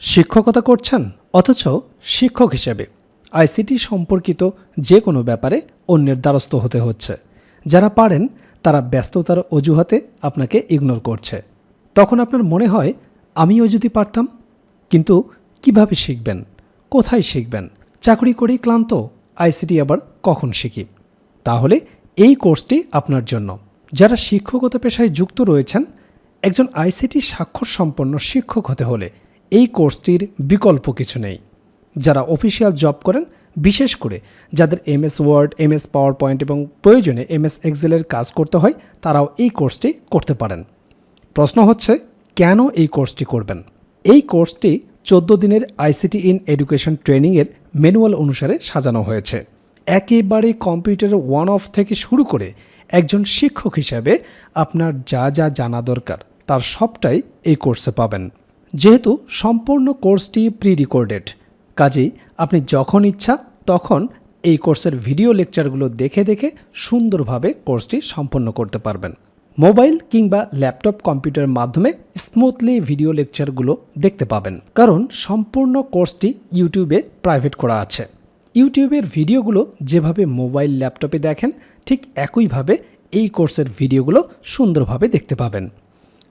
শিক্ষকতা করছেন, অথচ শিক্ষক হিসেবে। আইসিটি সম্পর্কিত যে কোনো ব্যাপারে অন্যের দ্বারস্থ হতে হচ্ছে। যারা পারেন, তারা ব্যস্ততার অজুহাতে আপনাকে ইগনোর করছে। তখন আপনার মনে হয়, আমিও যদি পারতাম, কিন্তু কীভাবে শিখবেন? কোথায় শিখবেন? চাকরি করেই ক্লান্ত? আইসিটি আবার কখন শিখি? তাহলে এই কোর্সটি আপনার জন্য। যারা শিক্ষকতা পেশায় যুক্ত রয়েছেন, একজন আইসিটি স্বাক্ষর সম্পন্ন শিক্ষক হতে হলে এই কোর্সটির বিকল্প কিছু নেই। যারা অফিসিয়াল জব করেন, বিশেষ করে যাদের MS Word, MS power point এবং প্রয়োজনে এমএস এক্সেলের কাজ করতে হয়, তারাও এই কোর্সটি করতে পারেন। প্রশ্ন হচ্ছে, কেন এই কোর্সটি করবেন? এই কোর্সটি চোদ্দ দিনের আইসিটি ইন এডুকেশন ট্রেনিংয়ের ম্যানুয়াল অনুসারে সাজানো হয়েছে। একেবারে কম্পিউটার ওয়ান অফ থেকে শুরু করে একজন শিক্ষক হিসাবে আপনার যা যা জানা দরকার, তার সবটাই এই কোর্সে পাবেন। যেহেতু সম্পূর্ণ কোর্সটি প্রি রেকর্ডেড কাজেই আপনি যখন ইচ্ছা তখন এই কোর্সের ভিডিও লেকচারগুলো দেখে দেখে সুন্দরভাবে কোর্সটি সম্পন্ন করতে পারবেন। মোবাইল কিংবা ল্যাপটপ কম্পিউটারের মাধ্যমে স্মুথলি ভিডিও লেকচারগুলো দেখতে পাবেন। কারণ সম্পূর্ণ কোর্সটি ইউটিউবে প্রাইভেট করা আছে। ইউটিউবের ভিডিওগুলো যেভাবে মোবাইল, ল্যাপটপে দেখেন, ঠিক একইভাবে এই কোর্সের ভিডিওগুলো সুন্দরভাবে দেখতে পাবেন।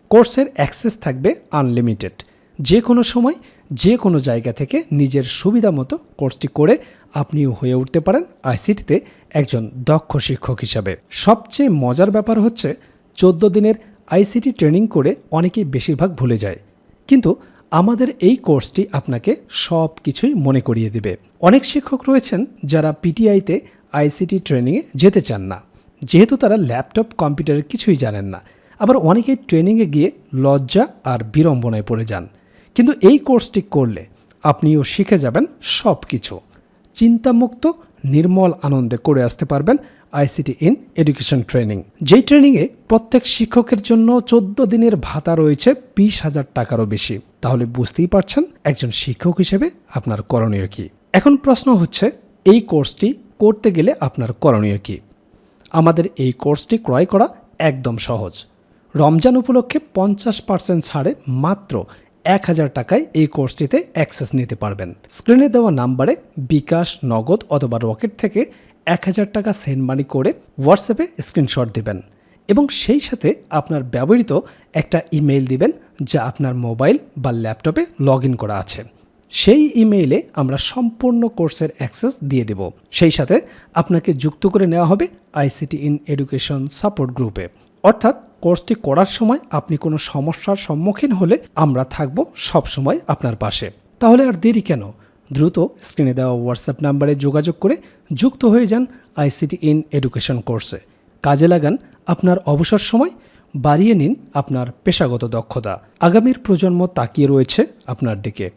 কোর্সের অ্যাক্সেস থাকবে আনলিমিটেড যে কোনো সময়, যে কোনো জায়গা থেকে নিজের সুবিধা মতো কোর্সটি করে আপনিও হয়ে উঠতে পারেন আইসিটিতে একজন দক্ষ শিক্ষক হিসাবে। সবচেয়ে মজার ব্যাপার হচ্ছে, চোদ্দ দিনের আইসিটি ট্রেনিং করে অনেকেই বেশিরভাগ ভুলে যায়। কিন্তু আমাদের এই কোর্সটি আপনাকে সব কিছুই মনে করিয়ে দেবে। অনেক শিক্ষক রয়েছেন যারা পিটিআইতে আইসিটি ট্রেনিংয়ে যেতে চান না। যেহেতু তারা ল্যাপটপ, কম্পিউটারের কিছুই জানেন না। আবার অনেকেই ট্রেনিংয়ে গিয়ে লজ্জা আর বিড়ম্বনায় পড়ে যান। কিন্তু এই কোর্সটি করলে আপনিও শিখে যাবেন সব কিছু চিন্তামুক্ত, নির্মল আনন্দে করে আসতে পারবেন আইসিটি ইন এডুকেশন ট্রেনিং। যেই ট্রেনিংয়ে প্রত্যেক শিক্ষকের জন্য চোদ্দ দিনের ভাতা রয়েছে বিশ হাজার টাকারও বেশি। তাহলে বুঝতেই পারছেন একজন শিক্ষক হিসেবে আপনার করণীয় কি। এখন প্রশ্ন হচ্ছে, এই কোর্সটি করতে গেলে আপনার করণীয় কি? আমাদের এই কোর্সটি ক্রয় করা একদম সহজ। রমজান উপলক্ষে পঞ্চাশ পার্সেন্ট ছাড়ে মাত্র এক হাজার টাকায় এই কোর্সটিতে অ্যাক্সেস নিতে পারবেন। স্ক্রিনে দেওয়া নাম্বারে বিকাশ, নগদ অথবা রকেট থেকে এক হাজার টাকা সেন্ড মানি করে হোয়াটসঅ্যাপে স্ক্রিনশট দিবেন এবং সেই সাথে আপনার ব্যবহৃত একটা ইমেইল দিবেন যা আপনার মোবাইল বা ল্যাপটপে লগ করা আছে। সেই ইমেইলে আমরা সম্পূর্ণ কোর্সের অ্যাক্সেস দিয়ে দেব। সেই সাথে আপনাকে যুক্ত করে নেওয়া হবে আইসিটি ইন এডুকেশন সাপোর্ট গ্রুপে। অর্থাৎ কোর্সটি করার সময় আপনি কোনো সমস্যার সম্মুখীন হলে আমরা থাকব সবসময় আপনার পাশে। তাহলে আর দেরি কেন? দ্রুত স্ক্রিনে দেওয়া হোয়াটসঅ্যাপ নাম্বারে যোগাযোগ করে যুক্ত হয়ে যান আইসিটি ইন এডুকেশন কোর্সে। কাজে লাগান আপনার অবসর সময়, বাড়িয়ে নিন আপনার পেশাগত দক্ষতা। আগামীর প্রজন্ম তাকিয়ে রয়েছে আপনার দিকে।